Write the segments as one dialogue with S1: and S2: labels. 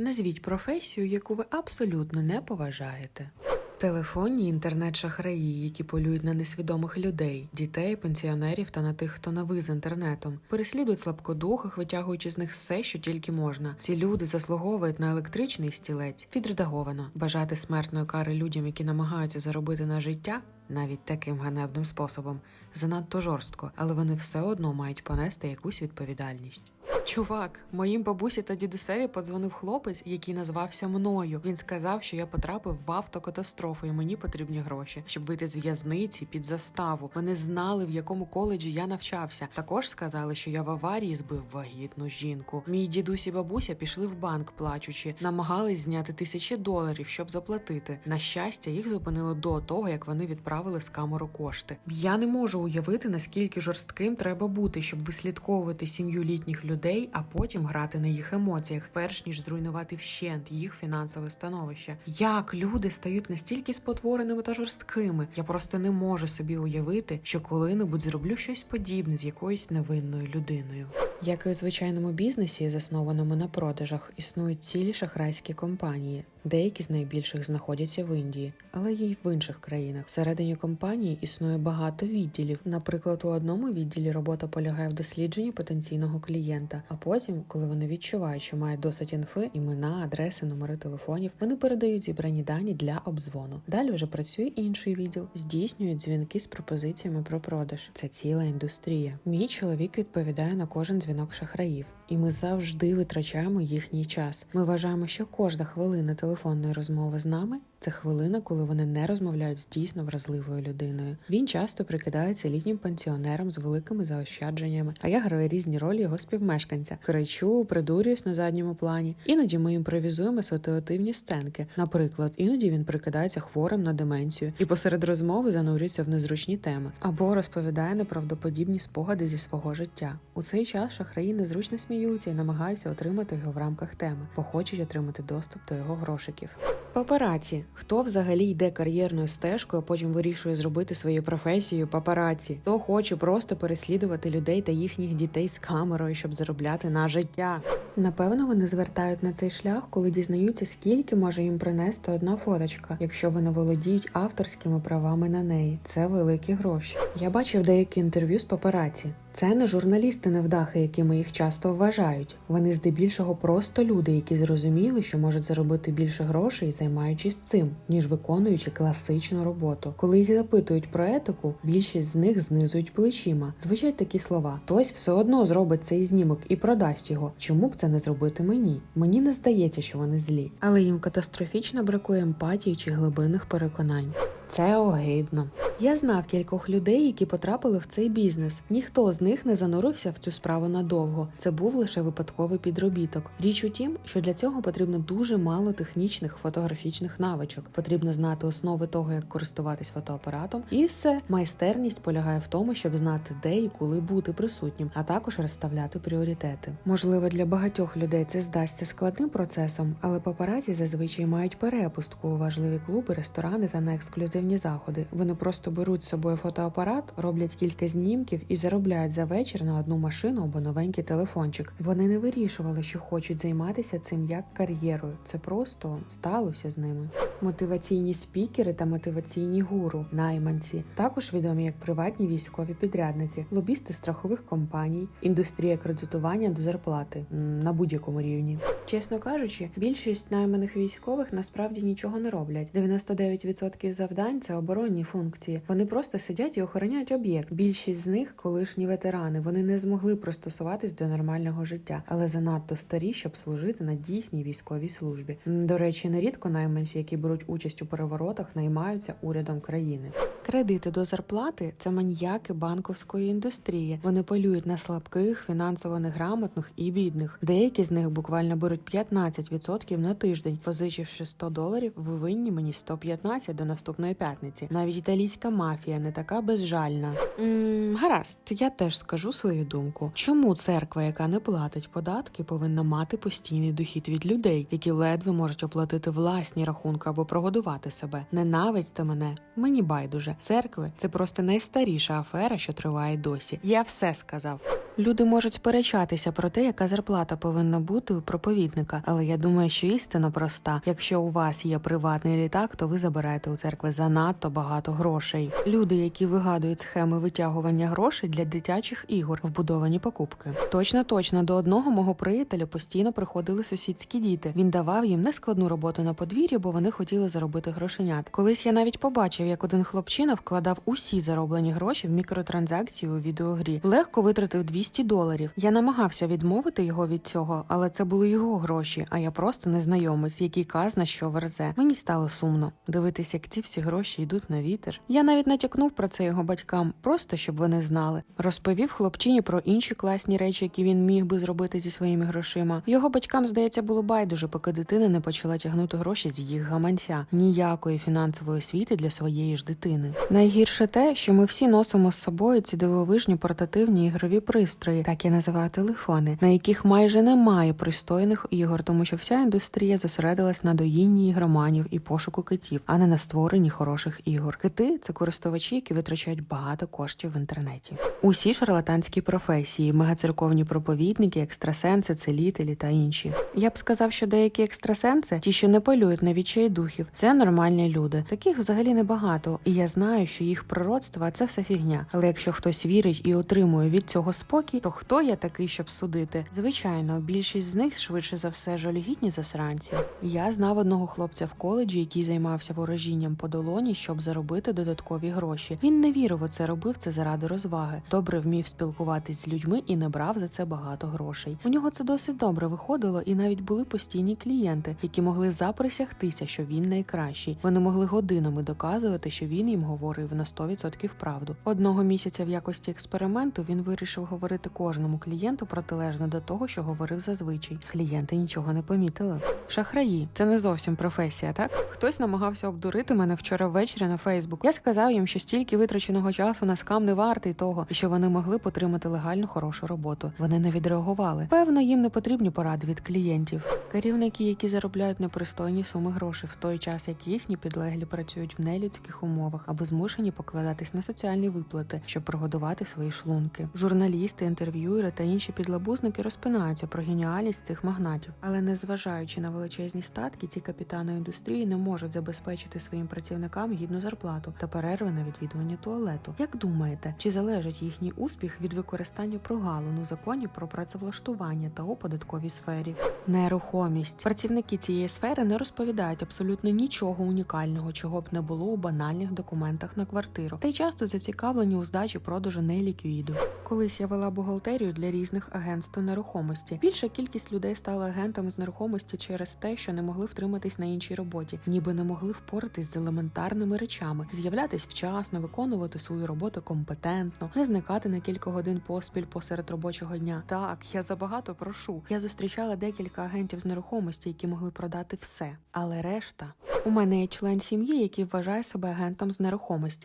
S1: Назвіть професію, яку ви абсолютно не поважаєте. Телефонні інтернет-шахраї, які полюють на несвідомих людей, дітей, пенсіонерів та на тих, хто на ви з інтернетом, переслідують слабкодухих, витягуючи з них все, що тільки можна. Ці люди заслуговують на електричний стілець. Відредаговано бажати смертної кари людям, які намагаються заробити на життя, навіть таким ганебним способом, занадто жорстко, але вони все одно мають понести якусь відповідальність. Чувак, моїм бабусі та дідусеві подзвонив хлопець, який назвався мною. Він сказав, що я потрапив в автокатастрофу і мені потрібні гроші, щоб вийти з в'язниці під заставу. Вони знали, в якому коледжі я навчався. Також сказали, що я в аварії збив вагітну жінку. Мій дідусь і бабуся пішли в банк, плачучи, намагались зняти тисячі доларів, щоб заплатити. На щастя, їх зупинили до того, як вони відправили з камеру кошти. Я не можу уявити, наскільки жорстким треба бути, щоб вислідковувати сім'ю літніх людей, а потім грати на їх емоціях, перш ніж зруйнувати вщент їх фінансове становище. Як люди стають настільки спотвореними та жорсткими? Я просто не можу собі уявити, що коли-небудь зроблю щось подібне з якоюсь невинною людиною. Як і у звичайному бізнесі, заснованому на продажах, існують цілі шахрайські компанії. Деякі з найбільших знаходяться в Індії, але й в інших країнах. Всередині компанії існує багато відділів. Наприклад, у одному відділі робота полягає в дослідженні потенційного клієнта. А потім, коли вони відчувають, що мають досить інфи, імена, адреси, номери телефонів, вони передають зібрані дані для обдзвону. Далі вже працює інший відділ, здійснюють дзвінки з пропозиціями про продаж. Це ціла індустрія. Мій чоловік відповідає на кожен дзвінок шахраїв, і ми завжди витрачаємо їхній час. Ми вважаємо, що кожна хвилина телефонної розмови з нами це хвилина, коли вони не розмовляють з дійсно вразливою людиною. Він часто прикидається літнім пенсіонером з великими заощадженнями, а я граю різні ролі його співмешканця. Кричу, придурююсь на задньому плані. Іноді ми імпровізуємо ситуативні стенки. Наприклад, іноді він прикидається хворим на деменцію і посеред розмови занурюється в незручні теми або розповідає неправдоподібні спогади зі свого життя. У цей час шахраї незручно сміються і намагаються отримати його в рамках теми, бо хочуть отримати доступ до його грошиків. Папараці. Хто взагалі йде кар'єрною стежкою, а потім вирішує зробити своєю професією папараці? Хто хоче просто переслідувати людей та їхніх дітей з камерою, щоб заробляти на життя? Напевно, вони звертають на цей шлях, коли дізнаються, скільки може їм принести одна фоточка, якщо вони володіють авторськими правами на неї. Це великі гроші. Я бачив деякі інтерв'ю з папараці. Це не журналісти невдахи, якими їх часто вважають. Вони здебільшого просто люди, які зрозуміли, що можуть заробити більше грошей, займаючись цим, ніж виконуючи класичну роботу. Коли їх запитують про етику, більшість з них знизують плечима. Звучать такі слова: хтось все одно зробить цей знімок і продасть його. Чому б це не зробити мені? Мені не здається, що вони злі, але їм катастрофічно бракує емпатії чи глибинних переконань. Це огидно. Я знав кількох людей, які потрапили в цей бізнес. Ніхто з них не занурився в цю справу надовго. Це був лише випадковий підробіток. Річ у тім, що для цього потрібно дуже мало технічних фотографічних навичок. Потрібно знати основи того, як користуватись фотоапаратом, і все майстерність полягає в тому, щоб знати, де і коли бути присутнім, а також розставляти пріоритети. Можливо, для багатьох людей це здасться складним процесом, але папараці зазвичай мають перепустку у важливі клуби, ресторани та на ексклюзивні заходи. Вони просто беруть з собою фотоапарат, роблять кілька знімків і заробляють за вечір на одну машину або новенький телефончик. Вони не вирішували, що хочуть займатися цим як кар'єрою. Це просто сталося з ними. Мотиваційні спікери та мотиваційні гуру, найманці, також відомі як приватні військові підрядники, лобісти страхових компаній, індустрія кредитування до зарплати на будь-якому рівні. Чесно кажучи, більшість найманих військових насправді нічого не роблять. 99% завдань це оборонні функції. Вони просто сидять і охороняють об'єкт. Більшість з них колишні ветерани. Вони не змогли пристосуватись до нормального життя, але занадто старі, щоб служити на дійсній військовій службі. До речі, нерідко найманці, які беруть участь у переворотах, наймаються урядом країни. Кредити до зарплати це маньяки банковської індустрії. Вони полюють на слабких, фінансово неграмотних і бідних. Деякі з них буквально беруть 15% на тиждень. Позичивши 100 доларів, ви винні мені 115 до наступної Щоп'ятниці. Навіть італійська мафія не така безжальна. м гаразд, я теж скажу свою думку. Чому церква, яка не платить податки, повинна мати постійний дохід від людей, які ледве можуть оплатити власні рахунки або прогодувати себе? Ненавидьте мене, мені байдуже. Церкви це просто найстаріша афера, що триває досі. Я все сказав. Люди можуть сперечатися про те, яка зарплата повинна бути у проповідника, але я думаю, що істина проста. Якщо у вас є приватний літак, то ви забираєте у церкви занадто багато грошей. Люди, які вигадують схеми витягування грошей для дитячих ігор, вбудовані покупки. Точно, точно до одного мого приятеля постійно приходили сусідські діти. Він давав їм нескладну роботу на подвір'ї, бо вони хотіли заробити грошенят. Колись я навіть побачив, як один хлопчина вкладав усі зароблені гроші в мікротранзакції у відеогрі. Легко витратив 200 доларів. Я намагався відмовити його від цього, але це були його гроші, а я просто незнайомець, який казна, що верзе. Мені стало сумно дивитись, як ці всі гроші йдуть на вітер. Я навіть натякнув про це його батькам, просто щоб вони знали. Розповів хлопчині про інші класні речі, які він міг би зробити зі своїми грошима. Його батькам, здається, було байдуже, поки дитина не почала тягнути гроші з їх гаманця. Ніякої фінансової освіти для своєї ж дитини. Найгірше те, що ми всі носимо з собою ці дивовижні портативні ігрові пристрої, так я називаю телефони, на яких майже немає пристойних ігор, тому що вся індустрія зосередилась на доїнні ігроманів і пошуку китів, а не на створенні хороших ігор. Кити це користувачі, які витрачають багато коштів в інтернеті. Усі шарлатанські професії, мегацерковні проповідники, екстрасенси, целітелі та інші. Я б сказав, що деякі екстрасенси, ті, що не полюють на відчай духів, це нормальні люди. Таких взагалі небагато, і я знаю, що їх пророцтва це все фігня. Але якщо хтось вірить і отримує від цього спокій, то хто я такий, щоб судити? Звичайно, більшість з них швидше за все жалюгідні засранці. Я знав одного хлопця в коледжі, який займався ворожінням по долоні, щоб заробити додаткові гроші. Він не вірив у це, робив це заради розваги. Добре вмів спілкуватись з людьми і не брав за це багато грошей. У нього це досить добре виходило, і навіть були постійні клієнти, які могли заприсягтися, що він найкращий. Вони могли годинами доказувати, що він їм говорив на 100% правду. Одного місяця в якості експерименту він вирішив говорити кожному клієнту протилежно до того, що говорив зазвичай. Клієнти нічого не помітили. Шахраї це не зовсім професія, так? Хтось намагався обдурити мене вчора ввечері на Фейсбук. Я сказав їм, що стільки витраченого часу на скам не вартий того, і що вони могли б отримати легальну хорошу роботу. Вони не відреагували. Певно, їм не потрібні поради від клієнтів. Керівники, які заробляють непристойні суми грошей в той час, як їхні підлеглі працюють в нелюдських умовах або змушені покладатись на соціальні виплати, щоб прогодувати свої шлунки. Журналісти, інтерв'юери та інші підлабузники розпинаються про геніальність цих магнатів, але незважаючи на величезні статки, ці капітани індустрії не можуть забезпечити своїм працівникам гідну зарплату та перерви на відвідування туалету. Як думаєте, чи залежить їхній успіх від використання прогалин у законі про працевлаштування та у податковій сфері? Нерухомість працівники цієї сфери не розповідають абсолютно нічого унікального, чого б не було у банальних документах на квартиру, та й часто зацікавлені у здачі продажу неліквіду. Колись я вела бухгалтерію для різних агентств нерухомості. Більша кількість людей стала агентами з нерухомості через те, що не могли втриматись на іншій роботі, ніби не могли впоратись з елементарними речами, з'являтись вчасно, виконувати свою роботу компетентно, не зникати на кілька годин поспіль посеред робочого дня. Так, я забагато прошу. Я зустрічала декілька агентів з нерухомості, які могли продати все, але решта. У мене є член сім'ї, який вважає себе агентом з нерухомості.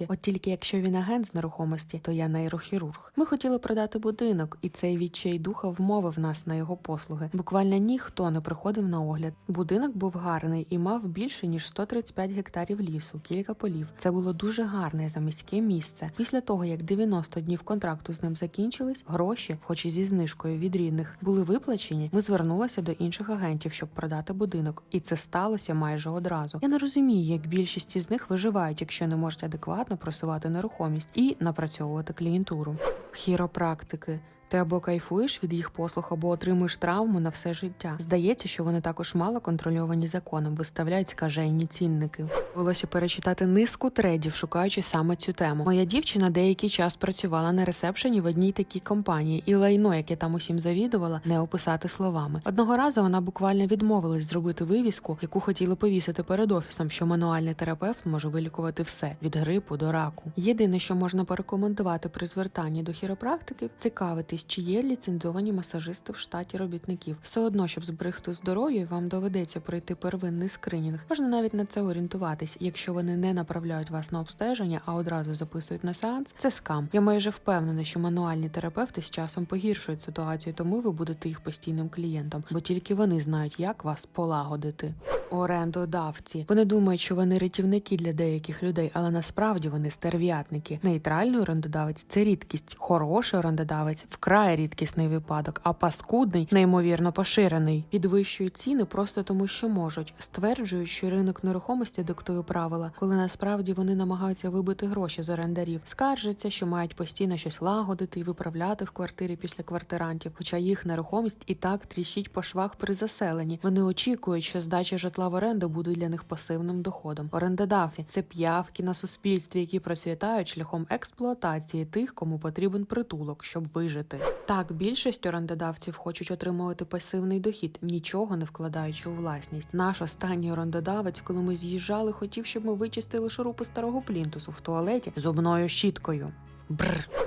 S1: От тільки якщо він агент з нерухомості, то я нейрохірург. Ми хотіли продати будинок, і цей відчай духа вмовив нас на його послуги. Буквально ніхто не приходив на огляд. Будинок був гарний і мав більше ніж 135 гектарів лісу, кілька полів. Це було дуже гарне заміське місце. Після того, як 90 днів контракту з ним закінчились, гроші, хоч і зі знижкою від рідних, були виплачені. Ми звернулися до інших агентів, щоб продати будинок, і це сталося майже одразу. Я не розумію, як більшість із них виживають, якщо не можуть адекватно просувати нерухомість і напрацьовувати клієнтуру. Хіропрактики. Ти або кайфуєш від їх послуг, або отримуєш травму на все життя. Здається, що вони також мало контрольовані законом, виставляють скаженні цінники. Довелося перечитати низку тредів, шукаючи саме цю тему. Моя дівчина деякий час працювала на ресепшені в одній такій компанії, і лайно, яке там усім завідувала, не описати словами. Одного разу вона буквально відмовилась зробити вивіску, яку хотіли повісити перед офісом, що мануальний терапевт може вилікувати все від грипу до раку. Єдине, що можна порекомендувати при звертанні до хіропрактиків, цікавити Дізнайтесь, чи є ліцензовані масажисти в штаті робітників. Все одно, щоб зберегти здоров'я, вам доведеться пройти первинний скринінг. Можна навіть на це орієнтуватись. Якщо вони не направляють вас на обстеження, а одразу записують на сеанс, це скам. Я майже впевнена, що мануальні терапевти з часом погіршують ситуацію, тому ви будете їх постійним клієнтом, бо тільки вони знають, як вас полагодити. Орендодавці. Вони думають, що вони рятівники для деяких людей, але насправді вони стерв'ятники. Нейтральний орендодавець це рідкість. Хороший орендодавець вкрай рідкісний випадок, а паскудний неймовірно поширений. Підвищують ціни просто тому, що можуть. Стверджують, що ринок нерухомості диктує правила, коли насправді вони намагаються вибити гроші з орендарів. Скаржаться, що мають постійно щось лагодити і виправляти в квартирі після квартирантів, хоча їх нерухомість і так тріщить по швах при заселенні. Вони очікують, що здача житла в оренду буде для них пасивним доходом. Орендодавці це п'явки на суспільстві, які процвітають шляхом експлуатації тих, кому потрібен притулок, щоб вижити. Так, більшість орендодавців хочуть отримувати пасивний дохід, нічого не вкладаючи у власність. Наш останній орендодавець, коли ми з'їжджали, хотів, щоб ми вичистили шурупи старого плінтусу в туалеті зубною щіткою. Бррр.